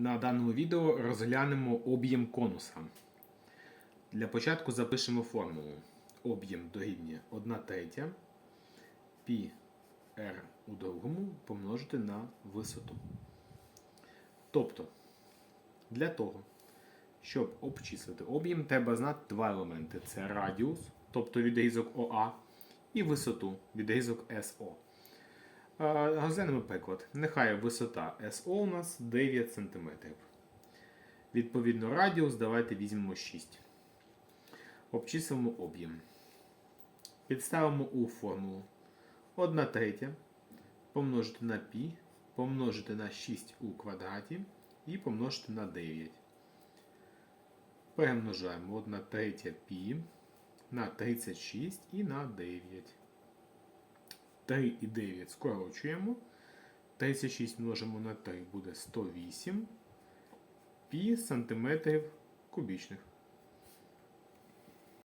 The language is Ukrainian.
На даному відео розглянемо об'єм конуса. Для початку запишемо формулу. Об'єм дорівнює 1 третя π r у другому помножити на висоту. Тобто, для того, щоб обчислити об'єм, треба знати два елементи: це радіус, тобто відрізок ОА, і висоту відрізок СО. Розглянемо приклад. Нехай висота СО у нас 9 см. Відповідно, радіус давайте візьмемо 6. Обчислимо об'єм. Підставимо у формулу 1 третя помножити на π, помножити на 6 у квадраті і помножити на 9. Перемножаємо 1 третя π на 36 і на 9. 3 і 9 скорочуємо. 36 множимо на 3 буде 108 пі сантиметрів кубічних.